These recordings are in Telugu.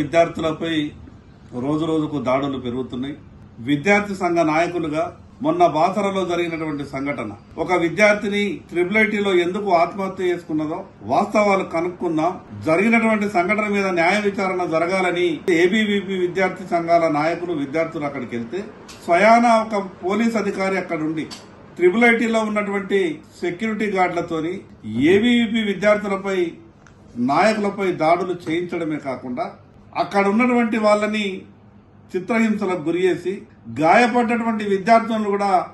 విద్యార్థులపై రోజు రోజుకు దాడులు పెరుగుతున్నాయి. విద్యార్థి సంఘ నాయకులుగా మొన్న బాసరలో జరిగినటువంటి సంఘటన. ఒక విద్యార్థిని ట్రిపుల్ ఐటీలో ఎందుకు ఆత్మహత్య చేసుకున్నదో వాస్తవాలు కనుక్కుందాం. జరిగినటువంటి సంఘటన మీద న్యాయ విచారణ జరగాలని ఏబీవీపీ విద్యార్థి సంఘాల నాయకులు విద్యార్థులు అక్కడికి వెళ్తే స్వయాన ఒక పోలీస్ అధికారి అక్కడ ఉండి ట్రిపుల్ ఐటీలో ఉన్నటువంటి సెక్యూరిటీ గార్డులతోని ఏబీవీపీ విద్యార్థులపై నాయకులపై దాడులు చేయించడమే కాకుండా అక్కడ ఉన్నటువంటి వాళ్ళని చిత్రహింసలకు గురి గాయపడ్డటువంటి విద్యార్థులను కూడా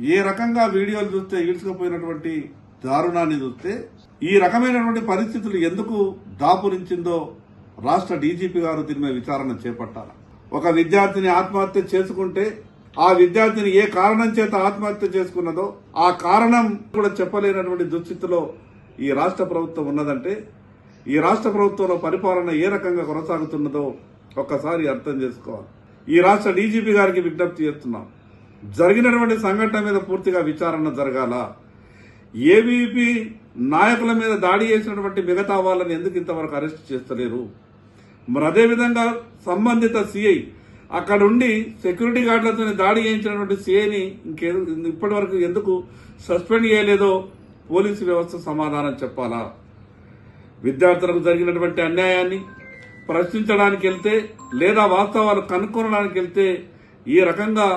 ఏ రకంగా వీడియోలు చూస్తే ఈడ్చుకుపోయినటువంటి దారుణాన్ని చూస్తే ఈ రకమైనటువంటి పరిస్థితులు ఎందుకు దాపురించిందో రాష్ట్ర డీజీపీ గారు దీని మీద విచారణ చేపట్టాలి. ఒక విద్యార్థిని ఆత్మహత్య చేసుకుంటే ఆ విద్యార్థిని ఏ కారణం చేత ఆత్మహత్య చేసుకున్నదో ఆ కారణం కూడా చెప్పలేనటువంటి దుస్థితిలో ఈ రాష్ట్ర ప్రభుత్వం ఉన్నదంటే ఈ రాష్ట్ర ప్రభుత్వంలో పరిపాలన ఏ రకంగా కొనసాగుతున్నదో ఒక్కసారి అర్థం చేసుకోవాలి. ఈ రాష్ట్ర డీజీపీ గారికి విజ్ఞప్తి చేస్తున్నాం. జరిగినటువంటి సంఘటన మీద పూర్తిగా విచారణ జరగాల? ఏబీపీ నాయకుల మీద దాడి చేసినటువంటి మిగతా వాళ్ళని ఎందుకు ఇంతవరకు అరెస్ట్ చేస్తలేరు? మరి అదేవిధంగా సంబంధిత సిఐ అక్కడ ఉండి సెక్యూరిటీ గార్డులతో దాడి చేయించినటువంటి సిఐని ఇంకే ఇప్పటి వరకు ఎందుకు సస్పెండ్ చేయలేదో పోలీసు వ్యవస్థ సమాధానం చెప్పాలా? విద్యార్థులకు జరిగినటువంటి అన్యాయాన్ని ప్రశ్నించడానికి వెళ్తే లేదా వాస్తవాలు కనుక్కోవడానికి వెళ్తే ఈ రకంగా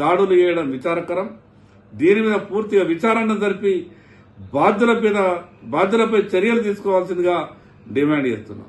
దాడులు చేయడం విచారకరం. దీని మీద పూర్తిగా విచారణ జరిపి బాధ్యుల మీద బాధ్యులపై చర్యలు తీసుకోవాల్సిందిగా డిమాండ్ చేస్తున్నాం.